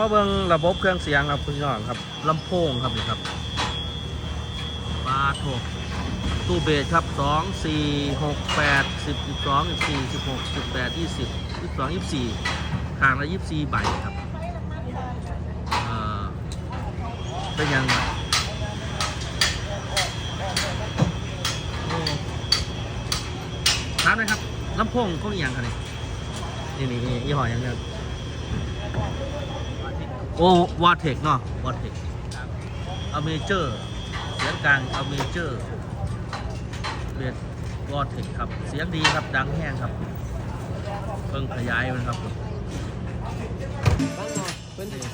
มาเบิ่งระบบเครื่องเสียงครับพี่น้องครับลำโพงครับนี่ครับปาโถตู้เบสครับสองสี่หกแปดสิบสิบสองสิบสี่สิบหกสิบแปดยี่สิบยี่สิบสองยี่สิบสี่ห่างละยี่สิบสี่ใบครับเออเป็นยังไงถามหนะครับลำโพงก็มีอย่างครับนี่นี่นี่ยี่ห้อหยังเนี่ย โอ้วาเทคเนาะวาเทคอเมเจอร์เสียงกลางอเมเจอร์เรียกวาเทคครับ เสียงดีครับดังแห้งครับ เพิ่งขยายมันครับ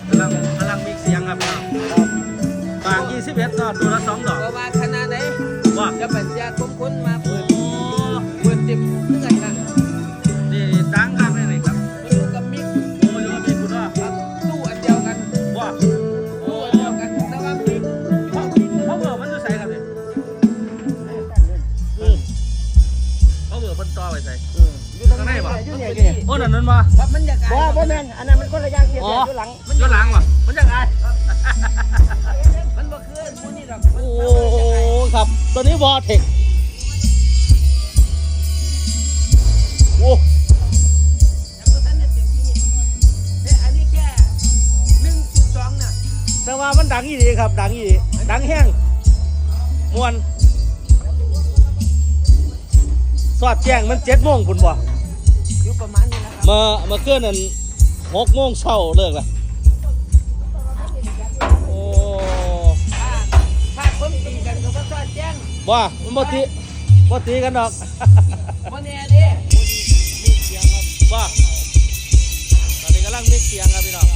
กำลังกำลังมีเสียงครับบาง21เนาะตัวละ2ดอกก็ว่าขนาดไหนว่าจะปัญญาคุ้มคุ้นมา อย่างเสียอ๋ออยู่หลังย้อนหลังว่ะมันยังไงมันบ่คือมูนี่หรอกโอ้ครับตัวนี้วอเทคโอ้อันนี้แค่หนึ่งจุดสองน่ะแต่ว่ามันดังอีดีครับ ดังอีดีดังแห้งมวนสอดแจ้งมันเจ็ดโมงคุณบ่อยู่ประมาณนี้นะครับมามาเคลื่อนนั่น หกโมงเช้าเลิกละโอ้ถ้าถ้าคนตีกันก็บ่ทอดแจ้งว่ามันบ่ตีบ่ตีกันดอกบ่แน่เด้มีเสียงครับว่าตอนนี้กำลังมิกเสียงครับพี่น้อง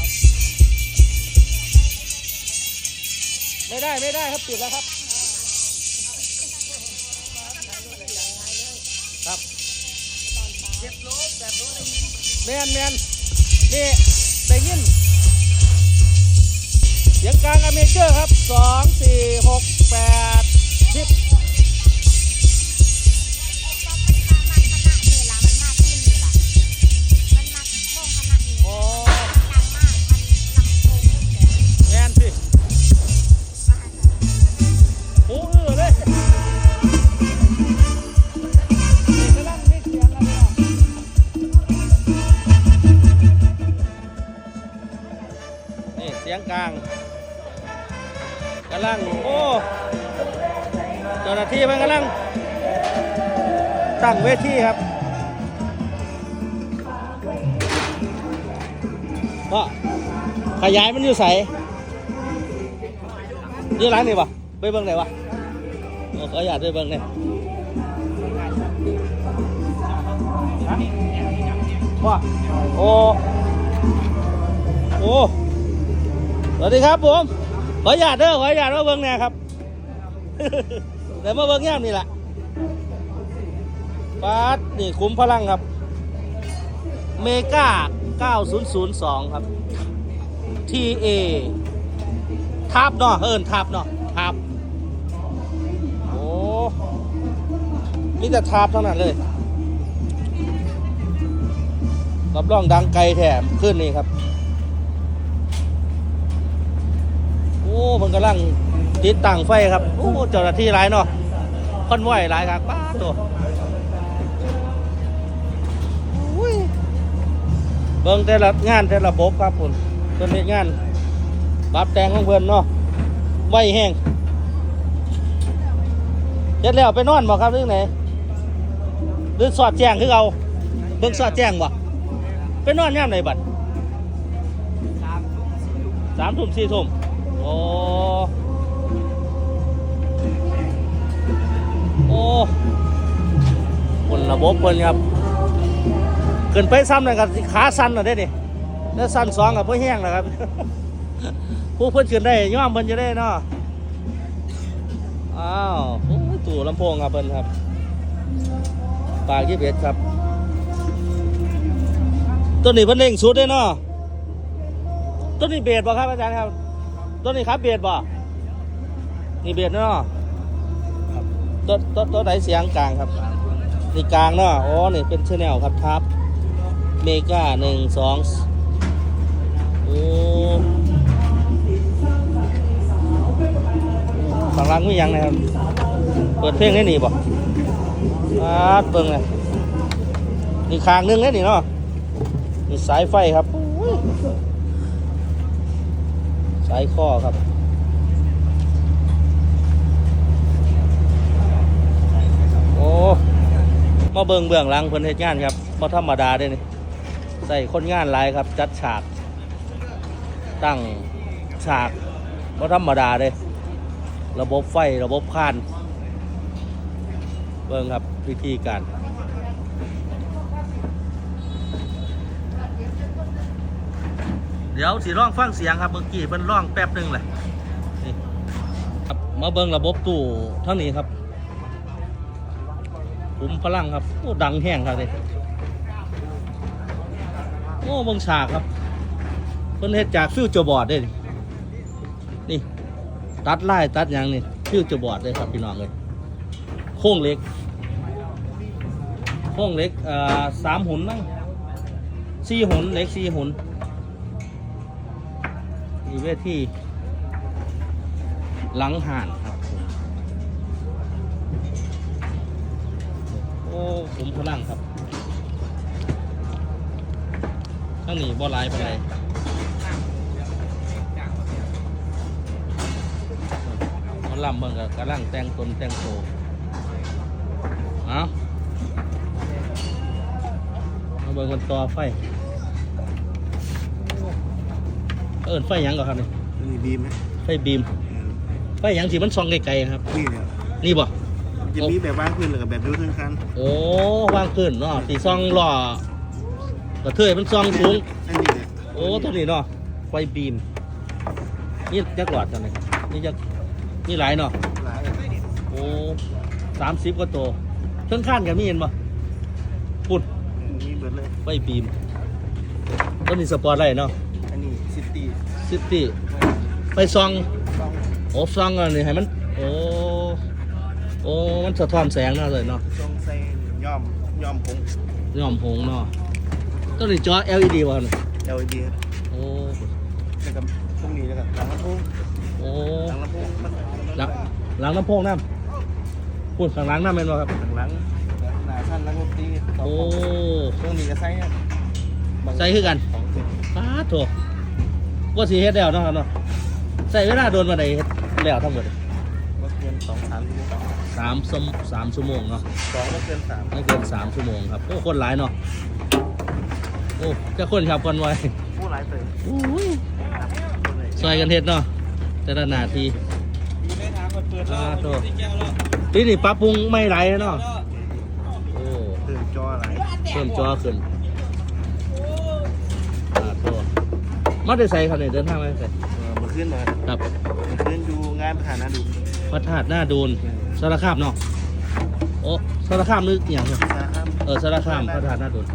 ไม่ได้ไม่ได้ครับปิดแล้วครับครับเจ็บโลแปดโลได้ยินแมนแมน นี่ได้ยินเสียงกลางอเมเจอร์ครับสองสี่หก นี่เสียงกลางกำลัง โอ้เจ้าหน้าที่มันกำลัง ตั้งเวทีครับว่าขยายมันอยู่ใสอยู่ร้านนี่ปะไปเบิ่งไหนวะโอ้ขออยากไปเบิ่งเนี่ยว่าโอ้ โอ้ สวัสดีครับผมขออยากเด้อขออยากมาเบิ่งเนี่ยครับเดี๋ยวมาเบิ่งย่ามนี่แหละปัดนี่คุ้มพลังครับ เมกา9002 ครับ TA ทับเนาะเอิญทับเนาะทับโอ้มีแต่ทับเท่านั้นเลยรับรองดังไกลแถมขึ้นนี่ครับ โอ้ มันกำลังติดตั้งไฟครับ โอ้เจ้าหน้าที่หลายเนาะคอนไหวหลายครับป้าตัวเบิ่งแต่ละงานแต่ละระบบครับคุณเพิ่นเฮ็ดงานปรับแต่งของเพิ่อนเนาะไหวแห้งเฮ็ดแล้วไปนอนบ่ครับหรือไหนหรือสอดแจ้งคือเอาเบิ่งสอดแจ้งบ่ไปนอนยามไหนบัดสามสุมสี่สามทุ่มสี่ทุ่ม โอ้ โอ้คนระบบเพิ่นครับขึ้นไปซ้ำเลยครับขาสั้นหน่อยได้ดิแล้วสั้นสองกับเพื่อแห้งนะครับ ผู้เพิ่นขึ้นได้ย่อมเพิ่นจะได้เนาะ อ้าวตู่ลำโพงครับเพิ่นครับ ปากยี่เบ็ดครับ ต้นนี้เพิ่นเล่งสุดได้เนาะต้นนี้เบียดบ่ครับอาจารย์ครับ ต้นนี้ครับเบียดบ่นี่เบียดเนาะต้นต้นต้นไหนเสียงกลางครับนี่กลางเนาะอ๋อนี่เป็นชแนลครับทับเมกาหนึ่งสองโอ้อ้ฝั่งหล่างมีหยังนะครับ เปิดเพลงได้หนีบ่อาดเบิ่งเลยนี่คางหนึงได้หนีเนาะนี่สายไฟครับโอ้ย สายข้อครับโอ้มาเบิงเบื้องหลังเพิ่นเฮ็ดงานครับบ่ธรรมดาเด้นี่ใส่คนงานหลายครับ จัดฉาก ตั้งฉากบ่ธรรมดาเด้ระบบไฟระบบคาน เบิ่งครับวิธีการ ดี๋ยวสิร้องฟังเสียงครับเมื่อกี้เพิ่นร้องแป๊บหนึงแหละนี่ครับมาเบิ่งระบบตู้ทั้งนี้ครับขุมพลังครับโอ้ดังแห้งครับเลยโอ้เบงฉากครับเพิ่นเฮ็ดจากฟิวเจอร์บอร์ดเด้นี่นี่ตัดไล่ตัดหยังนี่ฟิวเจอร์บอร์ดเลยครับพี่น้องเลยโค้งเล็กโค้งเล็กอ่อสามหุ่นมั้งสี่หุ่นเล็กสี่หุ่น มีเวทีหลังห่านครับ โอ้ผมพลังครับข้างนี้บ่ลายปานใดมันลำเบิ่งกับกำลังแต่งตนแต่งโตเอามาเบิ่งคนต่อไฟ เอิ้นไฟหยังก่อนครับนี่นี่ดีไหมไฟบีมไฟหยังสิมันส่องไกลๆครับ นี่เนี่ยนี่บ่ มันจะมีแบบว่างขึ้นหรือกับแบบดูทั้งคันโอ้วางขึ้นเนาะสีซองล้อกระเทยมันซองสูง อันนี้เนี่ยโอ้ตัวนี้เนาะไฟบีม นี่จักหลอดจังเลยนี่จักนี่หลายเนาะ หลายโอ้สามสิบกว่าตัวเครื่องข้านกันมีเห็นปะปุ่นมีเบิดเลยไฟบีมตัวนี้สปอร์ตไลท์เนาะอันนี้ ซิตี้ซิตี้ไฟซองต้องโอ้ซองอันนี้ให้มัน โอ้ โอ้ มันสะท้อนแสงเนาะเลยเนาะต้องใส่ย่อมย่อมผงย้อมหงเนาะตัวนี้จอ LED วะเนี่ย LED ครับโอ้แล้วก็ตรงนี้แล้วก็หลังลำโพงโอ้หลังลำโพงมันหลังหลังน้ำโพงน้ำพูดข้างหลังน้ำเป็นบ่ครับหลังหลังหน้าชั้นนักดนตรีสองโอ้ห้องตรงนี้ก็ใส่เนี่ยบางใส่คือกันสองจุดป้าดโถว่าสีเฮ็ดแล้วเนาะครับเนาะใส่เวลาโดนมาไหนเฮ็ดแล้วทั้งหมดบ่เกินสองสามชั่วโมงสามสมสามชั่วโมงเนาะสองบ่เกินสามไม่เกินสามชั่วโมงครับโอ้คนหลายเนาะโอ้เจะคนครับคนไวผู้หลายเติมอู้ยคนไหนซอยกันเฮ็ดเนาะแต่ละนาทีมีในทางมันเปิดอ่าโถปีนี้ปรับปรุงไม่ไหลายเนาะโอ้เติมจอหลายเพิ่มจอขึ้นอ่าโถ มาได้ใส่ครับเนี่ยเดินทางมาได้ใส่เออมาขึ้นมาครับมาขึ้นดูงานประธานาดูพระธาตุหน้าดูนสารคามเนาะโอ้สารคามนึกอหย่างเนาะนะครับเออสารคามพระธาตุหน้าดูน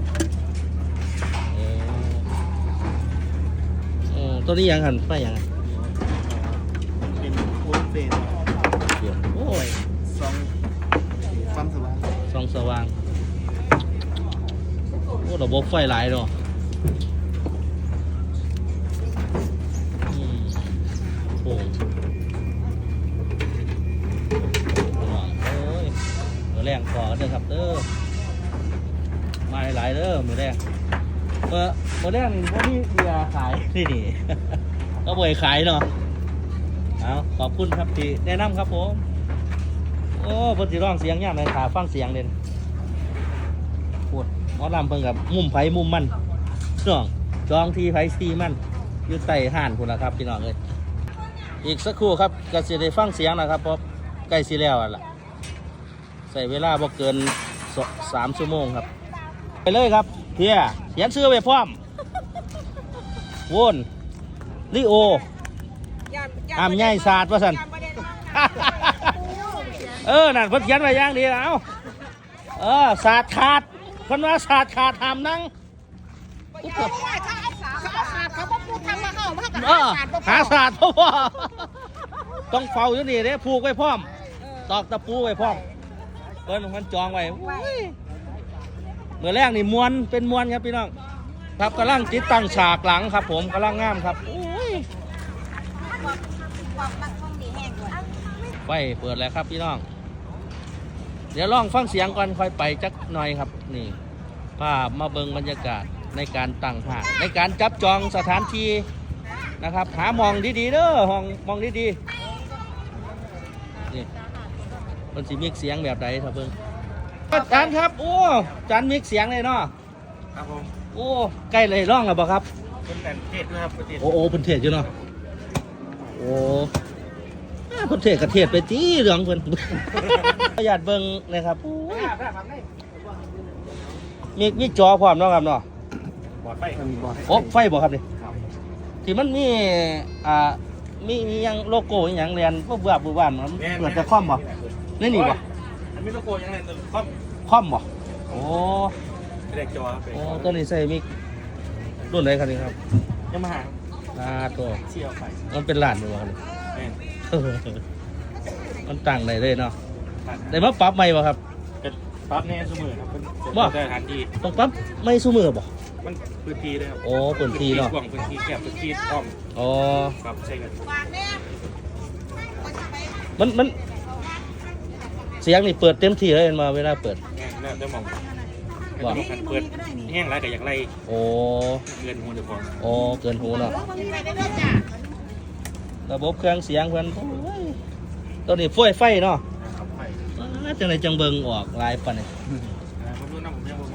โอ้โอ้ตัวนี้ยังหันไปยังไงเป็นโอเฟนโอ้ยซองความสว่างส่องสว่างโอ้ระบบไฟหลายเนาะ เด้อครับเด้อมาหลายเด้อมือแรงเมื่อมือแรงนี่พวกนี้เบียร์ขายที่นี่ก็บ่อยขายเนาะเอาขอบคุณครับที่แนะนำครับผมโอ้เพิ่นสิร้องเสียงยามไหนขาฟังเสียงเด่นพูดหมอลำเพิ่นกับมุมไผมุมมันน้องจองทีไผทีมันอยู่ใต้ห่านพุ่นละครับพี่น้องเอ้ยอีกสักครู่ครับก็สิได้ฟังเสียงนะครับเพราะใกล้สิแล้วอะล่ะ ใส่เวลาบ่เกินสสามชั่วโมงครับ ไปเลยครับเพียเขียนชื่อไปพร้อมโวนลิโออ้ามใหญ่ศาสตร์ว่าซั่นเออ นั่นเพิ่นเขียนไว้อย่างดีแล้วเออศาสตร์ขาดเพิ่นว่าศาสตร์ขาดทำนั่งเออหาศาสตร์เพราะว่าต้องเฝ้าอยู่นี่เด้ผูกไว้พร้อม ตอกตะปูไว้พร้อม เพิ่นมันจองไว้อุ้ยเมื่อแรกนี่มวนเป็นมวนครับพี่น้อง ครับกำลังติดตั้งฉากหลังครับ ผมกำลังงามครับโอ้ยไฟเปิดแล้วครับพี่น้อง เดี๋ยวลองฟังเสียงก่อนค่อยไปจักหน่อยครับนี่ภาพมาเบิงบรรยากาศในการตั้งหาในการจับจองสถานที่นะครับ หามองดีๆเด้อห้องมองดีๆ มันสิมีเสียงแบบใดครับเบิ่งอาจารย์ครับ โอ้อาจารย์มีเสียงเลยเนาะครับผมโอ้ใกล้เลยร่องแล้วบ่ครับเป็นแต่เทศด้วยครับประเทศโอ้โอ้เพิ่นเทศอยู่เนาะโอ้อ่าเพิ่นเทศกับเทศไปจีเรื่องเพิ่นประหยัดเบิ่งนะครับโอ้ยมีมีจอพร้อมเนาะครับเนาะบอดไฟครับมีบอดโอ้ไฟบ่ครับนี่ครับที่มันมีอ่ามีมีหยังโลโก้อหยังเรียนบ่เบื่อบ่บ้านมันเปิดแต่คอมบ่ นี่นี่บ่อันนี้โลโก้ยังไงครอบคอมบ่โอ้เด็กจอครับโอ้ตัวนี้ใส่มิกรุ่นไหนครับนี่ครับยังมาหาอ่าตัวเชี่ยวไฟมันเป็นล้านบ่ครับนี่แม่นมันตั้งได้เลยเนาะผ่านได้มาปรับใหม่บ่ครับเป็นปั๊บแน่เสมอครับเป็นเป็นว่าได้ทันทีต้องปรับไม่สู้มือบ่มันพื้นที่เลยครับโอ้เปิดทีเนาะกว้างพื้นที่แคบพื้นที่อ้อมอ๋อปรับใช่กันมันมัน เสียงนี่เปิดเต็มที่เลยเห็นมาเวลาเปิดแง่แล้วได้มองว่าได้มองกันเปิดแห้งไรก็อยากไล่โอ้เงินหัวเดือดร้อนโอ้เกินหูเนาะระบบเครื่องเสียงเพิ่นโอ้ยตัวนี้ไฟไฟเนาะครับไฟอ่าจังไดจังเบิ่งออกหลายปานนี่ผมรู้น้ำผมยังบอก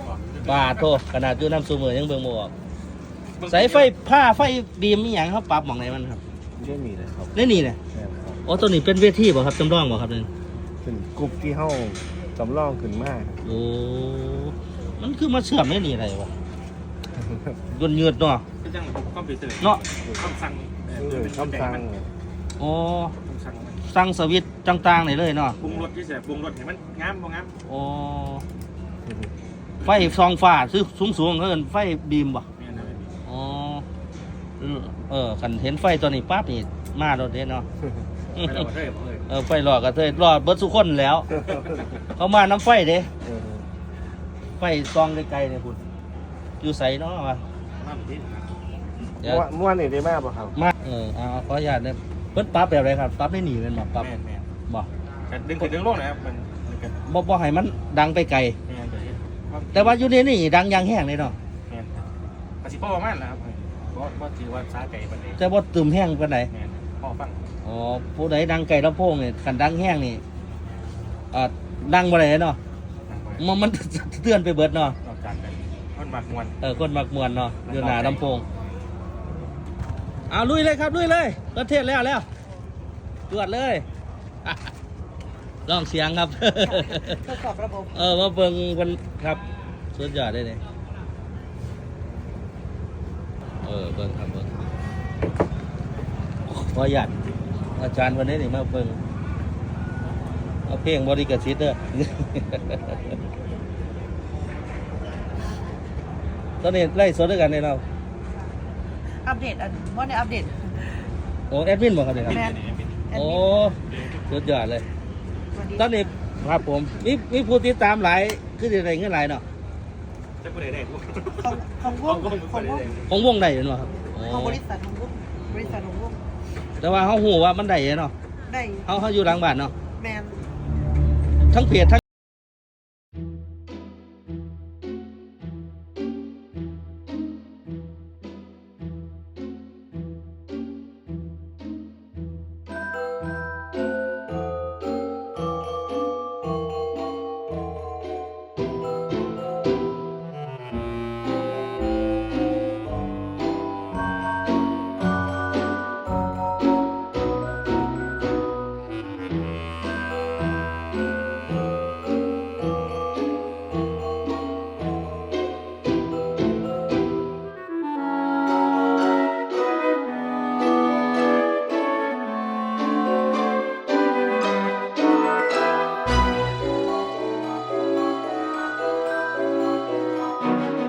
บาดโทขนาดอยู่น้ำซูมือยังเบิ่งบ่ออกสายไฟผ้าไฟบีมมีหยังเขาปรับหม่องไหนมันครับไม่มีเลยครับนี่นี่เนี่ยโอ้ตัวนี้เป็นเวทีบ่ครับจำลองบ่ครับนี่ เป็นกลุ่มที่เฮาสำรองขึ้นมาก โอ้มันคือมาเชื่อมได้นี่อะไรวะยนยืดเนาะก็จังคอมพิวเตอร์เนาะคำสั่งเออคำสั่งโอ้คำสั่งสั่งสวิตช์ต่างๆนี่เลยเนาะปรุงรสที่เสียปรุงรสให้มันงามบ่งามโอ้ไฟซองฟ้าซื้อสูงๆเอิ้นไฟบีมบ่แม่นเลยอ๋อเออเออคันเห็นไฟตัวนี้ปั๊บนี่มาโดดเด่นเนาะไม่ได้บ่ได้บ่เลย เออไฟหลอดก็เทยรอดเบิดสุคนแล้ว เขามาน้ำไฟเด้เออไฟซองไกลๆเนี่ยคุณอยู่ใสเนาะวะมาที่เดี๋ยวม่วนม่วนนี่ได้มากป่ะครับมาเออเอาขออนุญาตเนี่ยเพิ่นปรั๊บแบบไรครับปรั๊บได้หนีเป็นบ่ปรั๊บแม่นแม่นบ่แต่ดึงขึ้นดึงลงนะครับมันมันก็บ่บ่ให้มันดังไปไกลแม่นเลยแต่ว่าอยู่ในนี่ดังอยังแห้งเลยเนาะแม่นกสิพ่อประมาณนะครับบ่บ่ถือว่าสาไก่ปานใดแต่บ่ตื่มแห้งปานใดแม่นพ่อฟัง อ๋อผู้ใดดังไกลลำโพงนี่คันดังแห้งนี่อ่าดังบ่ได้เนาะมันมันเตือนไปเบิดเนาะนอกจากกันมันมักมวนเออคนมักมวนเนาะอยู่หน้าลำโพงเอาลุยเลยครับลุยเลยประเทศแล้วแล้วตรวจเลยลองเสียงครับทดสอบระบบเออมาเบิ่งกันครับสุดยอดได้เลยเออเบิ่งครับเบิ่งขอหยัด อาจารย์วันนี้นี่มาเบิ่งเอาเพลงบริกรสิทธิ์เด้อตอนนี้ไล่สดด้วยกันเนี่ยเราะอัปเดตอันว่าในอัปเดตโอ้แอดมินบอกครับเนี่ยครับแม่นโอ้สุดยอดเลยสวัสดีตอนนี้ครับผมมีมีผู้ติดตามหลายคือจะได้เงินหลายเนาะจะบ่ได้ได้กูของของวงของวงของวงได้เนาะครับโอ้ของบริษัทของวงบริษัทของวง แต่ว่าเขาหูว่ามันได้เนาะได้เขาเขาอยู่หลังบ้านเนาะแมนทั้งเพจทั้ง